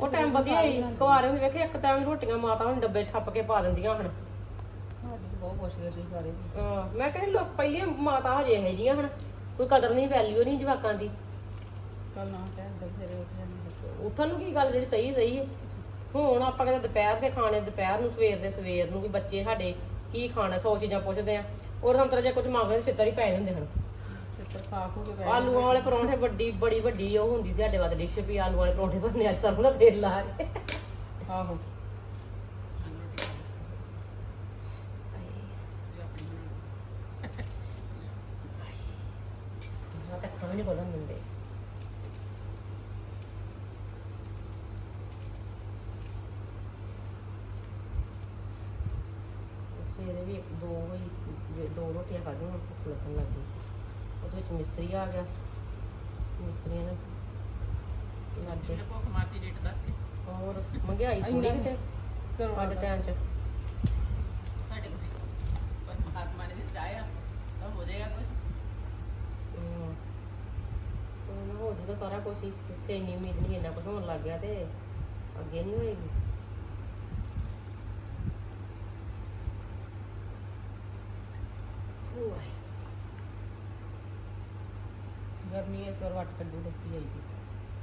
ਉਹ ਟਾਈਮ ਵਧੀਆ ਹੀ ਕੁਆਰੇ ਹੁੰਦੇ ਵੇਖੇ ਇੱਕ ਟਾਈਮ ਰੋਟੀਆਂ ਮਾਤਾ ਹੁਣ ਡੱਬੇ ਠੱਪ ਕੇ ਪਾ ਦਿੰਦੀਆਂ ਹੁਣ ਸਾਡੀ ਤਾਂ ਬਹੁਤ ਪੁੱਛਦੇ ਸੀ ਸਾਰੇ। ਅਹ ਮੈਂ ਕਹਿੰਦੀ ਲੋਕ ਪਹਿਲੇ ਮਾਤਾ ਹਜੇ ਇਹ ਜੀਆਂ ਹੁਣ ਕੋਈ ਕਦਰ ਨਹੀਂ ਵੈਲਿਊ ਨਹੀਂ ਜਵਾਕਾਂ ਦੀ। ਕੱਲ ਨਾ ਕਹਿ ਦੇ ਫਿਰ ਉੱਠ ਜਾਂਦੀ ਉੱਠਣ ਨੂੰ ਕੀ ਗੱਲ ਜਿਹੜੀ ਸਹੀ ਸਹੀ ਹੈ। ਹੁਣ ਆਪਾਂ ਕਹਿੰਦੇ ਦੁਪਹਿਰ ਦੇ ਖਾਣੇ ਦੁਪਹਿਰ ਨੂੰ ਸਵੇਰ ਦੇ ਸਵੇਰ ਨੂੰ ਵੀ ਬੱਚੇ ਸਾਡੇ ਕੀ ਖਾਣਾ ਸੌ ਚੀਜ਼ਾਂ ਪੁੱਛਦੇ ਆ। ਔਰ ਹੰਤਰ ਜੇ ਕੁਝ ਮੰਗਦੇ ਛਿੱਤਰ ਹੀ ਪੈ ਜਾਂਦੇ ਹਨ। ਚਿੱਤਰ ਖਾ ਖੂ ਕੇ ਬੈ ਆਲੂਆਂ ਵਾਲੇ ਪਰੌਂਠੇ ਵੱਡੀ ਬੜੀ ਵੱਡੀ ਉਹ ਹੁੰਦੀ ਸੀ ਸਾਡੇ ਵਾਸਤੇ ਡਿਸ਼ ਵੀ ਆਲੂ ਵਾਲੇ ਪਰੌਂਠੇ ਬਣਨੇ ਅੱਜ ਸਰੋਂ ਦਾ ਤੇਲ ਲਾ ਕੇ ਆਹੋ। ਤਾਂ ਖਾਣੇ ਨਹੀਂ ਬੋਲਣ ਦਿੰਦੇ ਸਵੇਰੇ ਵੀ ਇੱਕ ਦੋ ਹੋਈ ਜੇ ਦੋ ਰੋਟੀਆਂ ਖਾਧੀਆਂ ਭੁੱਖ ਲੱਗਣ ਲੱਗ ਗਈ ਉਹਦੇ ਵਿੱਚ ਮਿਸਤਰੀ ਆ ਗਿਆ। ਮਿਸਤਰੀਆਂ ਨੇ ਲੱਗ ਗਏ। ਭੁੱਖ ਮਾਰਤੀ ਰੇਟ ਦੱਸ ਕੇ। ਹੋਰ ਮਹਿੰਗਾਈ ਥੋੜੀ ਕਿਤੇ? ਅੱਜ ਟਾਈਮ ਚ। ਸਾਡੇ ਕੋਲ ਪਰ ਮਹਾਤਮਾ ਨੇ ਚਾਹਿਆ ਤਾਂ ਹੋ ਜਾਏਗਾ ਕੁਝ ਹੋ ਜੂਗਾ ਸਾਰਾ ਕੁਝ ਹੀ। ਇੱਥੇ ਇੰਨੀ ਉਮੀਦ ਨਹੀਂ ਇੰਨਾ ਕੁਝ ਹੋਣ ਲੱਗ ਗਿਆ ਤੇ ਅੱਗੇ ਨਹੀਂ ਹੋਏਗੀ ਓਏ ਗਰਮੀ ਇਸ ਵਾਰ ਵੱਟ ਕੱਢੂ ਦੇਖੀ ਆਈ ਦੀ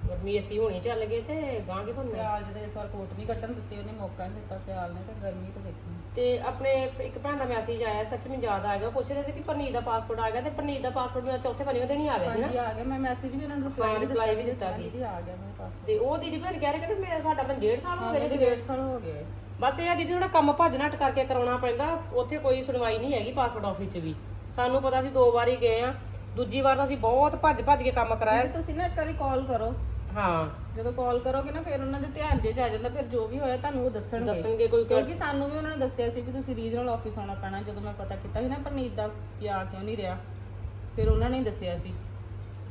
ਗਰਮੀ ਅਸੀਂ ਹੋਣੀ ਚੱਲ ਗਏ ਤੇ ਗਾਂ ਕੇ ਬੰਨਾ ਸਿਆਲ ਜਿਹਦੇ ਇਸ ਵਾਰ ਕੋਟ ਨਹੀਂ ਕੱਢਣ ਦਿੱਤੇ ਉਹਨੇ ਮੌਕਾ ਨਹੀਂ ਦਿੱਤਾ ਸਿਆਲ ਨੇ ਤੇ ਗਰਮੀ ਤਾਂ ਦੇਖੀ। ਤੇ ਆਪਣੇ ਇੱਕ ਭੈਣ ਦਾ ਮੈਸੇਜ ਆਇਆ ਸੱਚ ਮੈਨੂੰ ਯਾਦ ਆ ਗਿਆ ਪੁੱਛ ਰਹੇ ਸੀ ਕਿ ਪਰਨੀਤ ਦਾ ਪਾਸਪੋਰਟ ਆ ਗਿਆ ਤੇ ਪਰਨੀਤ ਦਾ ਪਾਸਪੋਰਟ ਮੇਰਾ ਚੌਥੇ ਪੰਜਵੇਂ ਦਿਨ ਹੀ ਆ ਗਿਆ ਸੀ ਨਾ? ਹਾਂਜੀ ਆ ਗਿਆ ਮੈਂ ਮੈਸੇਜ ਵੀ ਇਹਨਾਂ ਨੂੰ ਹਾਂ, ਰਿਪਲਾਈ reply ਵੀ ਦਿੱਤਾ ਸੀ। ਦੀਦੀ ਆ ਗਿਆ ਮੇਰੇ ਪਾਸ ਤੇ ਉਹ ਦੀਦੀ ਭੈਣ ਕਹਿ ਰਹੇ ਕਿ ਮੇਰਾ ਸਾਡਾ ਬਣ ਡੇਢ ਸਾਲ ਹੋ ਗਏ ਇਹਦੇ ਨੇ ਡੇਢ ਸਾਲ ਹੋ ਗਏ ਬਸ ਇਹ ਆ ਦੀਦੀ ਥੋੜਾ ਕੰਮ ਭੱਜ ਨੱਟ ਕਰਕੇ ਕਰਾਉਣਾ ਪੈਂਦਾ ਉੱਥੇ ਕੋਈ ਸੁਣਵਾਈ ਨਹੀਂ ਹੈਗੀ ਪਾਸਪੋਰਟ ਆਫਿਸ 'ਚ ਵੀ। ਸਾਨੂੰ ਪਤਾ ਸੀ ਦੋ ਵਾਰੀ ਗਏ ਆ ਦੂਜੀ ਵਾਰ ਤਾਂ ਅਸੀਂ ਬਹੁਤ ਭੱਜ ਭੱਜ ਕੇ ਕੰਮ ਕਰਾਇਆ ਤੁਸੀਂ ਨਾ ਇੱਕ ਵਾਰੀ ਕਾਲ ਕਰੋ। ਹਾਂ। ਜਦੋਂ ਕਾਲ ਕਰੋਗੇ ਨਾ ਫਿਰ ਉਹਨਾਂ ਦੇ ਧਿਆਨ ਦੇ ਚ ਆ ਜਾਂਦਾ ਫਿਰ ਜੋ ਵੀ ਹੋਇਆ ਤੁਹਾਨੂੰ ਉਹ ਦੱਸਣਗੇ। ਦੱਸਣਗੇ ਕੋਈ ਕਿਉਂਕਿ ਸਾਨੂੰ ਵੀ ਉਹਨਾਂ ਨੇ ਦੱਸਿਆ ਸੀ ਵੀ ਤੁਸੀਂ ਰੀਜਨਲ ਆਫਿਸ ਆਉਣਾ ਪੈਣਾ ਜਦੋਂ ਮੈਂ ਪਤਾ ਕੀਤਾ ਸੀ ਨਾ ਪਰਨੀਤ ਦਾ ਵੀ ਆ ਕਿਉਂ ਨਹੀਂ ਰਿਹਾ। ਫਿਰ ਉਹਨਾਂ ਨੇ ਦੱਸਿਆ ਸੀ।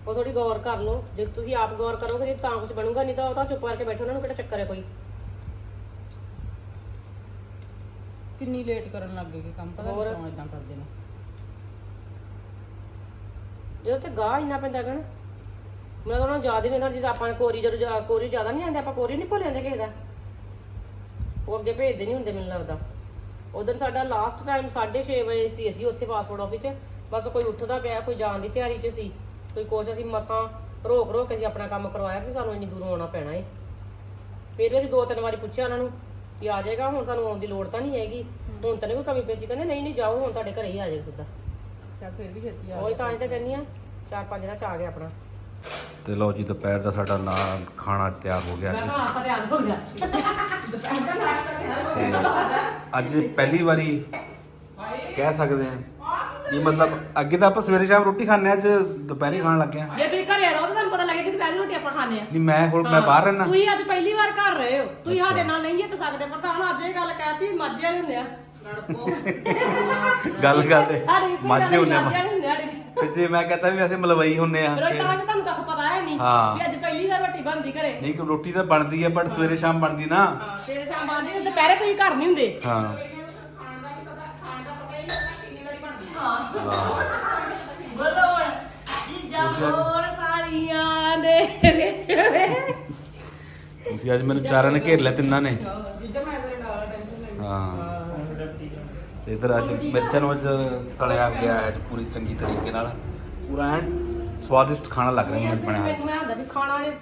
ਉਹ ਥੋੜੀ ਗੌਰ ਕਰ ਲਓ। ਜੇ ਤੁਸੀਂ ਆਪ ਗੌਰ ਕਰੋਗੇ ਜੇ ਤਾਂ ਕੁਝ ਬਣੂਗਾ ਨਹੀਂ ਤਾਂ ਉਹ ਤਾਂ ਚੁੱਪ ਕਰਕੇ ਬੈਠੋ ਉਹਨਾਂ ਨੂੰ ਕਿਹੜਾ ਚੱਕਰ ਹੈ ਕੋਈ? ਕਿੰਨੀ ਲੇਟ ਕਰਨ ਲੱਗ ਗਏ ਕੰਮ ਪਤਾ ਨਹੀਂ ਕਿਉਂ ਇਦਾਂ ਕਰਦੇ ਨੇ। ਜੇ ਉੱਥੇ ਗਾਹ ਇੰਨਾ ਪੈਂਦਾ ਗਣ ਮੈਂ ਕਹਿੰਦਾ ਜ਼ਿਆਦਾ ਨਹੀਂ ਜਿੱਦਾਂ ਆਪਾਂ ਕੋਰੀ ਜਦੋਂ ਕੋਰੀ ਜ਼ਿਆਦਾ ਨਹੀਂ ਆਉਂਦੇ ਆਪਾਂ ਕੋਰੀ ਨਹੀਂ ਭੁੱਲ ਜਾਂਦੇ ਕਿਸੇ ਦਾ। ਉਹ ਅੱਗੇ ਭੇਜਦੇ ਨਹੀਂ ਹੁੰਦੇ ਮੈਨੂੰ ਲੱਗਦਾ। ਉਦੋਂ ਸਾਡਾ ਲਾਸਟ ਟਾਈਮ 6:30 ਵਜੇ ਸੀ ਅਸੀਂ ਉੱਥੇ ਪਾਸਪੋਰਟ ਆਫਿਸ 'ਚ। ਬਸ ਕੋਈ ਉੱਠਦਾ ਪਿਆ ਕੋਈ ਜਾਣ ਦੀ ਤਿਆਰੀ 'ਚ ਸੀ। ਕੋਈ ਕੁਛ ਅਸੀਂ ਮਸਾਂ ਰੋਕ ਰੋਕ ਕੇ ਅਸੀਂ ਆਪਣਾ ਕੰਮ ਕਰਵਾਇਆ ਵੀ ਸਾਨੂੰ ਇੰਨੀ ਦੂਰੋਂ ਆਉਣਾ ਪੈਣਾ ਏ। ਫਿਰ ਵੀ ਅਸੀਂ ਦੋ ਤਿੰਨ ਵਾਰੀ ਪੁੱਛਿਆ ਉਹਨਾਂ ਨੂੰ ਕਿ ਆ ਜਾਏਗਾ ਹੁਣ ਸਾਨੂੰ ਆਉਣ ਦੀ ਲੋੜ ਤਾਂ ਨਹੀਂ ਹੈਗੀ। ਹੁਣ ਤਾਂ ਨਹੀਂ ਕੋਈ ਕਮੀ ਪੇਸ਼ੀ ਕਹਿੰਦੇ ਨਹੀਂ ਨਹੀਂ ਜਾਓ ਹੁਣ ਤੁਹਾਡੇ ਘਰੇ ਹੀ ਆ ਜਾਏਗਾ ਸਿੱਧਾ। ਚੱਲ ਫਿਰ ਵੀ ਛੇਤੀ ਆ ਉਹੀ ਤਾਂ ਅੱਜ ਤਾਂ ਕਹਿੰਦੀ ਆ ਚਾਰ ਪੰਜ ਦਿਨਾਂ ਚ ਆ ਗਿਆ ਆਪਣਾ। ਤੇ ਲਓ ਜੀ ਦੁਪਹਿਰ ਦਾ ਸਾਡਾ ਨਾ ਖਾਣਾ ਤਿਆਰ ਹੋ ਗਿਆ ਜੀ ਆਪਾਂ ਧਿਆਨ ਹੋ ਗਿਆ। ਤੇ ਅੱਜ ਪਹਿਲੀ ਵਾਰੀ ਕਹਿ ਸਕਦੇ ਹਾਂ ਕਿ ਮਤਲਬ ਅੱਗੇ ਤਾਂ ਆਪਾਂ ਸਵੇਰੇ ਸ਼ਾਮ ਰੋਟੀ ਖਾਂਦੇ ਹਾਂ ਅੱਜ ਦੁਪਹਿਰੇ ਖਾਣ ਲੱਗੇ ਹਾਂ। ਜੇ ਤੁਸੀਂ ਘਰੇ ਰਹੋ ਤਾਂ ਤੁਹਾਨੂੰ ਪਤਾ ਲੱਗੇ ਕਿ ਦੁਪਹਿਰ ਦੀ ਰੋਟੀ ਆਪਾਂ ਖਾਣੇ ਆ। ਨਹੀਂ ਮੈਂ ਹੁਣ ਮੈਂ ਬਾਹਰ ਰਹਿਣਾ ਤੁਸੀਂ ਅੱਜ ਪਹਿਲੀ ਵਾਰ ਘਰ ਰਹੇ ਹੋ। ਤੁਸੀਂ ਸਾਡੇ ਨਾਲ ਨਹੀਂ ਜਿੱਤ ਸਕਦੇ ਪ੍ਰਧਾਨ ਅੱਜ ਇਹ ਗੱਲ ਕਹਿਤੀ ਮਾਝੇ ਵਾਲੇ ਹੁੰਦੇ ਆ। ਗੱਲ ਕਰਦੇ ਸਾਡੇ ਵੀ ਮਾਝੇ ਹੁੰਨੇ ਮਾਝੇ ਵਾਲੇ ਹੁੰਦੇ ਆ ਸਾਡੇ। ਤੇ ਜੇ ਮੈਂ ਕਹਤਾ ਵੀ ਅਸੀਂ ਮਲਵਈ ਹੁੰਨੇ ਆ ਫਿਰ ਫਿਰ ਤਾਂ ਤੁਹਾਨੂੰ ਤੱਕ ਪਤਾ ਹੈ ਨਹੀਂ ਹਾਂ। ਵੀ ਅੱਜ ਪਹਿਲੀ ਵਾਰ ਰੋਟੀ ਬਣਦੀ ਘਰੇ। ਨਹੀਂ ਕਿ ਰੋਟੀ ਤਾਂ ਬਣਦੀ ਹੈ। ਪਰ ਸਵੇਰੇ ਸ਼ਾਮ ਬਣਦੀ ਨਾ। ਹਾਂ ਸਵੇਰੇ ਸ਼ਾਮ ਬਣਦੀ ਤੇ ਦੁਪਹਿਰੇ ਤੁਸੀਂ ਘਰ ਨਹੀਂ ਹੁੰਦੇ। ਹਾਂ। ਬੋਲੋ ਹੁਣ। ਹੋਰ ਸਾੜੀਆਂ ਦੇ ਵਿੱਚ ਵੇ ਤੁਸੀਂ ਅੱਜ ਮੈਨੂੰ ਚਾਰਾਂ ਨੇ ਘੇਰ ਲਿਆ ਤਿੰਨਾਂ ਨੇ। ਹਾਂ। ਤੇ ਇਧਰ ਅੱਜ ਮਿਰਚਾਂ ਨੂੰ ਅੱਜ ਤਲਿਆ ਗਿਆ ਹੈ ਪੂਰੀ ਚੰਗੀ ਤਰੀਕੇ ਨਾਲ। ਪੂਰਾ ਐਨ ਸਵਾਦਿਸ਼ਟ ਖਾਣਾ ਲੱਗ ਰਿਹਾ ਮੈਨੂੰ ਬਣਿਆ ਹੋਇਆ। ਮੈਨੂੰ ਹੁੰਦਾ ਵੀ ਖਾਣਾ ਇਹ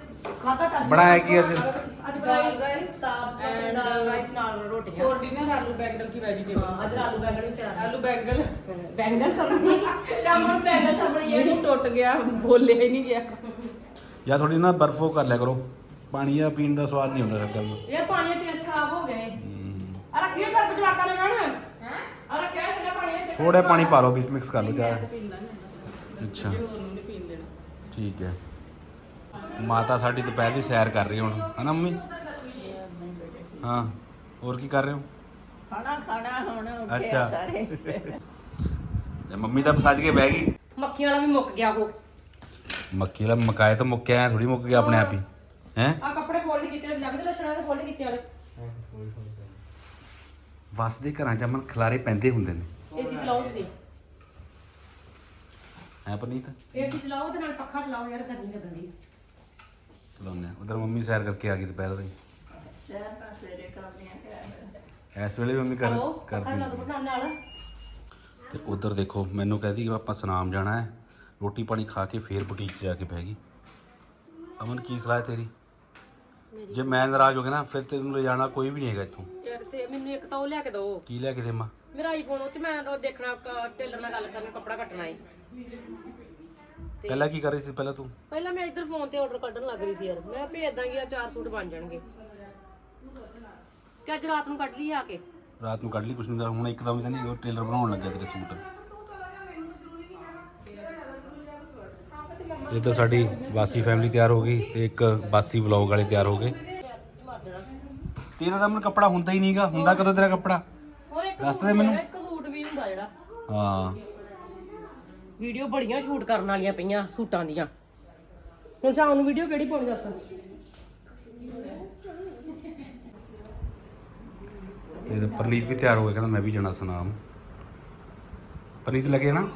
ਖਾਦਾ ਕਰ ਬਣਾਇਆ ਕੀ ਅੱਜ? ਅੱਜ ਬਣਾਈ ਰਾਈਸ ਸਾਬ ਐਂਡ ਰਾਈਸ ਨਾਲ ਰੋਟੀਆਂ। ਫੋਰ ਡਿਨਰ ਆਲੂ ਬੈਂਗਲ ਕੀ ਵੈਜੀਟੇਬਲ ਅੱਜ ਆਲੂ ਬੈਂਗਣ ਵੀ ਤਿਆਰ ਆਲੂ ਬੈਂਗਲ ਬੈਂਗਣ ਸਬਜ਼ੀ ਸ਼ਾਮ ਨੂੰ ਬੈਂਗਣ ਸਬਜ਼ੀ। ਇਹ ਟੁੱਟ ਗਿਆ ਬੋਲੇ ਹੀ ਨਹੀਂ ਗਿਆ। ਜਾਂ ਥੋੜੀ ਨਾ ਬਰਫੋ ਕਰ ਲਿਆ ਕਰੋ। ਪਾਣੀ ਆ ਪੀਣ ਦਾ ਸਵਾਦ ਨਹੀਂ ਹੁੰਦਾ ਰੱਖਦਾ ਇਹ ਪਾਣੀ ਟੇਸਟ ਖਰਾਬ ਹੋ ਗਏ। ਆ ਰੱਖੀਏ ਪਰ ਜਵਾਕਾਂ ਨੇ ਕਹਿਣਾ ਹੈ? ਆ ਰੱਖਿਆ ਹੈ ਤੇਰਾ ਪਾਣੀ ਵਿੱਚ ਥੋੜਾ ਪਾਣੀ ਪਾ ਲਓ ਵਿੱਚ ਮਿਕਸ ਕਰ ਲਓ ਚਾਹ। ਅੱਛਾ। ਠੀਕ ਹੈ। ਮਾਤਾ ਸਾਡੀ ਦੁਪਹਿਰ ਦੀ ਸੈਰ ਕਰ ਰਹੀ ਹੁਣ। ਹਨਾ ਮੰਮੀ? ਹਾਂ। ਹੋਰ ਕੀ ਕਰ ਰਹੇ ਹੋ? ਖਾਣਾ ਖਾਣਾ ਹੁਣ ਅੱਛਾ। ਤੇ ਮੰਮੀ ਤਾਂ ਸੱਜ ਕੇ ਬਹਿ ਗਈ। ਮੱਖੀਆਂ ਵਾਲਾ ਵੀ ਮੁੱਕ ਗਿਆ ਉਹ। ਮੱਕੀ ਵਾਲਾ ਮਕਾਏ ਤਾਂ ਮੁੱਕਿਆ ਥੋੜੀ ਮੁੱਕ ਗਿਆ ਆਪਣੇ ਆਪ ਹੀ। ਹੈ। ਆ ਕੱਪੜੇ ਫੋਲਡ ਕੀਤੇ ਸੀ ਲੱਗਦੇ ਲੱਛਣਾਂ ਦੇ ਫੋਲਡ ਕੀਤੇ ਵਾਲੇ ਵਸਦੇ ਘਰਾਂ 'ਚ ਅਮਨ ਖਲਾਰੇ ਪੈਂਦੇ ਹੁੰਦੇ ਨੇ। ਏਸੀ ਚਲਾਓ ਤੁਸੀਂ। ਹੈ ਪਨੀਤ? ਏਸੀ ਚਲਾਓ ਤੇ ਨਾਲ ਪੱਖਾ ਚਲਾਓ ਯਾਰ ਗਰਮੀ ਲੱਗਦੀ ਹੈ ਚਲਾਉਂਦੇ ਆ। ਉਧਰ ਮੰਮੀ ਸੈਰ ਕਰਕੇ ਆ ਗਈ ਦੁਪਹਿਰ ਦੀ। ਇਸ ਵੇਲੇ ਵੀ ਮੰਮੀ ਕਰ ਹਲੋ ਪੱਖਾ ਕਰਦੀ ਚਲਾ ਦੋ ਬਟਨਾ ਨਾਲ। ਤੇ ਉਧਰ ਦੇਖੋ ਮੈਨੂੰ ਕਹਦੀ ਕਿ ਆਪਾਂ ਸੁਨਾਮ ਜਾਣਾ ਹੈ। ਰੋਟੀ ਪਾਣੀ ਖਾ ਕੇ ਫੇਰ ਬੁਟੀਕ 'ਚ ਜਾ ਕੇ ਬਹਿ ਗਈ। ਅਮਨ ਕੀ ਸਲਾਹ ਹੈ ਤੇਰੀ? ਜੇ ਮੈਂ ਨਾਰਾਜ਼ ਹੋ ਗਿਆ ਨਾ ਫਿਰ ਤੈਨੂੰ ਲੈ ਜਾਣਾ ਕੋਈ ਵੀ ਨਹੀਂ ਹੈਗਾ ਇੱਥੋਂ। ਯਾਰ ਤੇ ਮੈਨੂੰ ਇੱਕ ਤਾਂ ਉਹ ਲਿਆ ਕੇ ਦਿਓ ਕੀ ਲੈ ਕੇ ਦੇਵਾਂ ਮੇਰਾ ਆਈਫੋਨ ਉਹ ਚ ਮੈਂ ਤਾਂ ਦੇਖਣਾ ਟੇਲਰ ਨਾਲ ਗੱਲ ਕਰਨੀ ਕੱਪੜਾ ਕੱਟਣਾ ਹੈ ਪਹਿਲਾਂ ਕੀ ਕਰ ਰਹੀ ਸੀ ਪਹਿਲਾਂ ਤੂੰ? ਪਹਿਲਾਂ ਮੈਂ ਇੱਧਰ ਫੋਨ ਤੇ ਆਰਡਰ ਕੱਢਣ ਲੱਗ ਰਹੀ ਸੀ ਯਾਰ। ਮੈਂ ਭੇਜ ਦਾਂਗੀ ਆ ਚਾਰ ਸੂਟ ਬਣ ਜਾਣਗੇ। ਕਿ ਅੱਜ ਰਾਤ ਨੂੰ ਕੱਢ ਲਈ ਆ ਕੇ। ਰਾਤ ਨੂੰ ਕੱਢ ਲਈ ਕੁਛ ਨਹੀਂ ਤਾਂ ਹੁਣ ਇੱਕਦਮ ਹੀ ਤਾਂ ਨਹੀਂ ਉਹ ਟੇਲਰ ਬਣਾਉਣ ਲੱਗਿਆ ਤੇਰੇ ਸੂਟ। ਇਹ ਤਾਂ ਸਾਡੀ ਬਾਸੀ ਫੈਮਿਲੀ ਤਿਆਰ ਹੋ ਗਈ ਤੇ ਇੱਕ ਬਾਸੀ ਵਲੌਗ ਵਾਲੇ ਤਿਆਰ ਹੋ ਗਏ। ਤੇਰਾ ਤਾਂ ਮਨ ਕੱਪੜਾ ਹੁੰਦਾ ਹੀ ਨਹੀਂਗਾ। ਹੁੰਦਾ ਕਦੋਂ ਤੇਰਾ ਕੱਪੜਾ? ਹੋਰ ਇੱਕ ਦੱਸ ਦੇ ਮੈਨੂੰ। ਇੱਕ ਸੂਟ ਵੀ ਹੁੰਦਾ ਜਿਹੜਾ। ਹਾਂ। ਵੀਡੀਓ ਬੜੀਆਂ ਸ਼ੂਟ ਕਰਨ ਵਾਲੀਆਂ ਪਈਆਂ ਸੂਟਾਂ ਦੀਆਂ। ਹੁਣ ਸ਼ਾਮ ਨੂੰ ਵੀਡੀਓ ਕਿਹੜੀ ਪਾਉਣੀ ਦੱਸ। ਤੇ ਪ੍ਰਨੀਤ ਵੀ ਤਿਆਰ ਹੋ ਗਿਆ ਕਹਿੰਦਾ ਮੈਂ ਵੀ ਜਾਣਾ ਸੁਨਾਮ। ਪ੍ਰਨੀਤ ਲੱਗੇ ਨਾ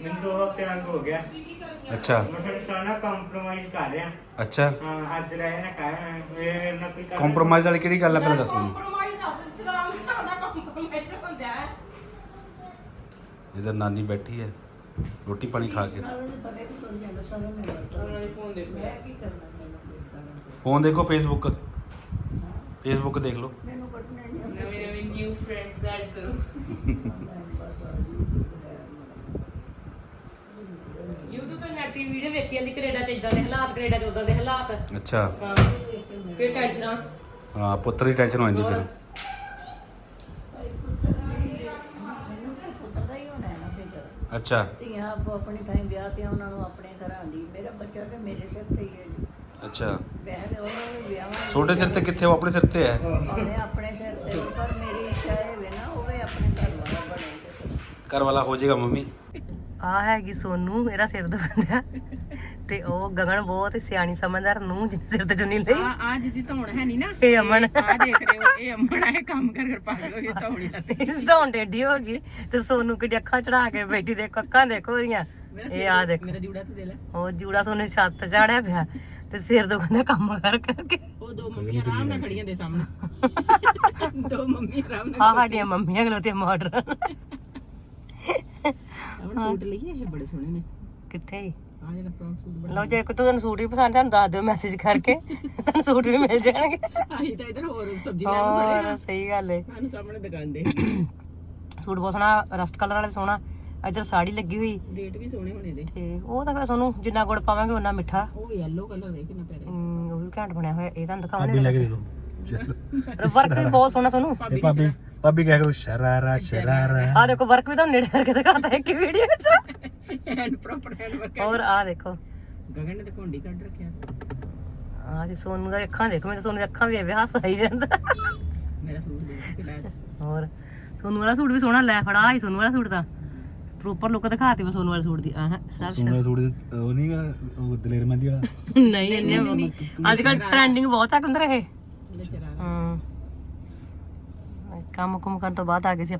ਮੈਨੂੰ ਦੋ ਹਫ਼ਤੇ ਅੰਗ ਹੋ ਗਿਆ। ਅੱਛਾ। ਮੈਂ ਫਿਰ ਸਾਰਾ ਕੰਪਰੋਮਾਈਜ਼ ਕਰ ਰਿਹਾ ਅੱਛਾ। ਹਾਂ ਅੱਜ ਰਹਿ ਨਾ ਕਰ ਮੇਰੇ ਨਾਲ ਕੋਈ ਕੰਮ ਕੰਪਰੋਮਾਈਜ਼ ਵਾਲੀ ਕਿਹੜੀ ਗੱਲ ਆ ਪਹਿਲਾਂ ਦੱਸ ਮੈਨੂੰ। ਕੰਪਰੋਮਾਈਜ਼ ਦੱਸ ਸਲਾਮ ਦਾ ਕੰਪਰੋਮਾਈਜ਼ ਹੁੰਦਾ ਹੈ। ਇਧਰ ਨਾਨੀ ਬੈਠੀ ਹੈ ਰੋਟੀ ਪਾਣੀ ਖਾ ਕੇ। ਫੋਨ ਦੇਖੋ। ਫੇਸਬੁੱਕ ਫੇਸਬੁੱਕ ਦੇਖ ਲਓ। ਨਵੇਂ ਨਵੇਂ ਨਿਊ ਫਰੈਂਡਸ ਐਡ ਕਰੋ। YouTube ਤੇ ਨੈਟੀ ਵੀਡੀਓ ਵੇਖੀ ਜਾਂਦੀ ਕੈਨੇਡਾ ਚ ਇਦਾਂ ਦੇ ਹਾਲਾਤ ਕੈਨੇਡਾ ਚ ਉਦਾਂ ਦੇ ਹਾਲਾਤ। ਅੱਛਾ। ਹਾਂ ਫਿਰ ਟੈਨਸ਼ਨਾਂ ਹਾਂ ਪੁੱਤਰ ਦੀ ਟੈਨਸ਼ਨ ਹੋ ਜਾਂਦੀ ਫਿਰ। ਪੁੱਤਰ ਦਾ ਹੀ ਹੋਣਾ ਹੈ ਨਾ ਫਿਰ ਅੱਛਾ। ਧੀਆਂ ਆਪੋ ਆਪਣੀ ਥਾਂ ਵਿਆਹ ਤੇ ਉਹਨਾਂ ਨੂੰ ਆਪਣੇ ਘਰਾਂ ਦੀ। ਮੇਰਾ ਬੱਚਾ ਤੇ ਮੇਰੇ ਸਿਰ ਤੇ ਹੀ ਹੈ ਜੀ। ਅੱਛਾ। ਬਹਿਰ ਉਹਨਾਂ ਨੂੰ ਵਿਆਹਾਂ ਛੋਟੇ ਸਿਰ ਤੇ ਕਿੱਥੇ ਉਹ ਆਪਣੇ ਸਿਰ ਤੇ ਹੈ? ਭਾਵੇਂ ਆਪਣੇ ਸਿਰ ਤੇ। ਪਰ ਮੇਰੀ ਇੱਛਾ ਇਹ ਵੇ ਨਾ ਹੋਵੇ ਆਪਣੇ ਘਰ ਵਾਲਾ ਬਣੇ ਤੇ। ਘਰ ਵਾਲਾ ਹੋ ਜਾਏਗਾ ਮੰਮੀ? ਆ ਹੈਗੀ ਸੋਨੂ ਮੇਰਾ ਸਿਰ ਦੁਖਦਾ ਤੇ ਉਹ ਗਗਨ ਬਹੁਤ ਹੀ ਸਿਆਣੀ ਸਮਝਦਾਰ ਨੂੰ ਜਿਹਨੇ ਸਿਰ ਤੇ ਚੁੰਨੀ ਲਈ। ਆ ਆ ਜਿਹਦੀ ਧੌਣ ਹੈ ਨਹੀਂ ਨਾ। ਇਹ ਅਮਨ। ਆ ਦੇਖ ਰਹੇ ਹੋ ਇਹ ਅਮਨ ਹੈ ਕੰਮ ਕਰ ਕਰ ਪਾਗਲ ਹੋ ਗਈ ਧੌਣੀ ਲੱਗ ਧੌਣ ਟੇਢੀ ਹੋ ਗਈ। ਤੇ ਸੋਨੂ ਕਿਡੀ ਅੱਖਾਂ ਚੜਾ ਕੇ ਬੈਠੀ ਦੇਖੋ ਅੱਖਾਂ ਦੇਖੋ ਉਹਦੀਆਂ। ਇਹ ਆ ਦੇਖੋ। ਮੇਰਾ ਜੂੜਾ ਤੇ ਦੇ ਲੈ। ਉਹ ਜੂੜਾ ਸੋਨੇ ਛੱਤ ਚਾੜਿਆ ਪਿਆ। ਤੇ ਸਿਰ ਦੁਖਦਾ ਕੰਮ ਕਰ ਕਰਕੇ। ਉਹ ਦੋ ਮੰਮੀਆਂ ਆਰਾਮ ਨਾਲ ਖੜੀਆਂ ਦੇ ਸਾਹਮਣੇ। ਦੋ ਮੰਮੀ ਆਰਾਮ ਨਾਲ ਆ ਸਾਡੀਆਂ ਮੰਮੀਆਂ ਗਲੋਤੇ ਮਾਡਰਨ ਅਮਨ ਸੂਟ ਲਈਏ ਇਹ ਬੜੇ ਸੋਹਣੇ ਨੇ। ਕਿੱਥੇ? ਹੀ ਆ ਜਿਹੜਾ ਫਰੋਕ ਸੂਟ ਬੜਾ ਲਓ ਜੇ ਕੋਈ ਤੁਹਾਨੂੰ ਸੂਟ ਵੀ ਪਸੰਦ ਹੈ ਤੁਹਾਨੂੰ ਦੱਸ ਦਿਓ ਮੈਸੇਜ ਕਰਕੇ। ਤੁਹਾਨੂੰ ਸੂਟ ਵੀ ਮਿਲ ਜਾਣਗੇ। ਆਹੀ ਤਾਂ ਇਧਰ ਹੋਰ ਸਬਜ਼ੀ ਲੈਣ ਬੜੇ ਹੋਰ ਸਹੀ ਗੱਲ ਹੈ ਸਾਨੂੰ ਸਾਹਮਣੇ ਦੁਕਾਨ ਦੇ। ਸੂਟ ਬਹੁਤ ਸੋਹਣਾ ਰਸਟ ਕਲਰ ਵਾਲਾ ਵੀ ਸੋਹਣਾ। ਇੱਧਰ ਸਾੜੀ ਲੱਗੀ ਹੋਈ। ਰੇਟ ਵੀ ਸੋਹਣੇ ਹੋਣੇ ਦੇ। ਤੇ ਉਹ ਤਾਂ ਫਿਰ ਤੁਹਾਨੂੰ ਜਿੰਨਾ ਗੁੜ ਪਾਵਾਂਗੇ ਉਹਨਾਂ ਮਿੱਠਾ। ਉਹ ਯੈਲੋ ਕਲਰ ਦੇ ਕਿੰਨਾ ਪਿਆਰਾ ਹਮ, ਉਹ ਵੀ ਘੈਂਟ ਬਣਿਆ ਹੋਇਆ ਇਹ ਤੁਹਾਨੂੰ ਦਿਖਾਵਾਂਗੇ। ਲੈ ਕੇ ਦੇ ਦੋ। ਵਰਕ ਵੀ ਬਹੁਤ ਸੋਹਣਾ ਤੁਹਾਨੂੰ। ਭਾਬੀ ਭਾਬੀ ਕਹਿ ਕਰੋ ਸ਼ਰਾਰਾ ਸ਼ਰਾਰਾ। ਆ ਦੇਖੋ ਵਰਕ ਵੀ ਤੁਹਾਨੂੰ ਨੇੜੇ ਕਰਕੇ ਦਿਖਾਤਾ ਇੱਕ ਵੀਡੀਓ ਵਿੱਚ। ਹੈਂਡ ਪ੍ਰੋਪਰ ਹੈਂਡ ਵਰਕ ਹੋਰ ਆ ਦੇਖੋ। ਗਗਨ ਨੇ ਤੇ ਘੋਂਡੀ ਕੱਢ ਰੱਖਿਆ। ਆ ਜੀ ਸੋਨੂ ਦਾ ਅੱਖਾਂ ਦੇਖੋ ਮੇਰੇ ਸੋਨੂ ਦੀ ਅੱਖਾਂ ਵੀ ਐਵੇਂ ਹੱਸ ਆਈ ਜਾਂਦਾ। ਮੇਰਾ ਸੂਟ ਦੇ ਕਿਹੜਾ ਹੋਰ ਸੋਨੂ ਵਾਲਾ ਸੂਟ ਵੀ ਸੋਹਣਾ ਲੈ ਫੜਾ ਹੀ ਸੋਨੂ ਵਾਲਾ ਸੂਟ ਤਾਂ। ਪ੍ਰੋਪਰ ਲੁੱਕ ਦਿਖਾਤੀ ਮੈਂ ਸੋਨੂ ਵਾਲੇ ਸੂਟ ਦੀ। ਆਹ ਸਭ ਸੋਨਾ ਸੂਟ ਉਹ ਨਹੀਂ ਉਹ ਦਲੇਰ ਮਹਿੰਦੀ ਵਾਲਾ। ਨਹੀਂ ਇੰਨੇ ਅੱਜ ਕੱਲ ਟ੍ਰੈਂਡਿੰਗ ਬਹੁਤ ਆ ਕੰਦਰ ਇਹ। ਹਾਂ। ਕੰਮ ਕੁਮ ਕਰਨ ਤੋਂ ਬਾਅਦ ਆ ਗਏ ਸੀ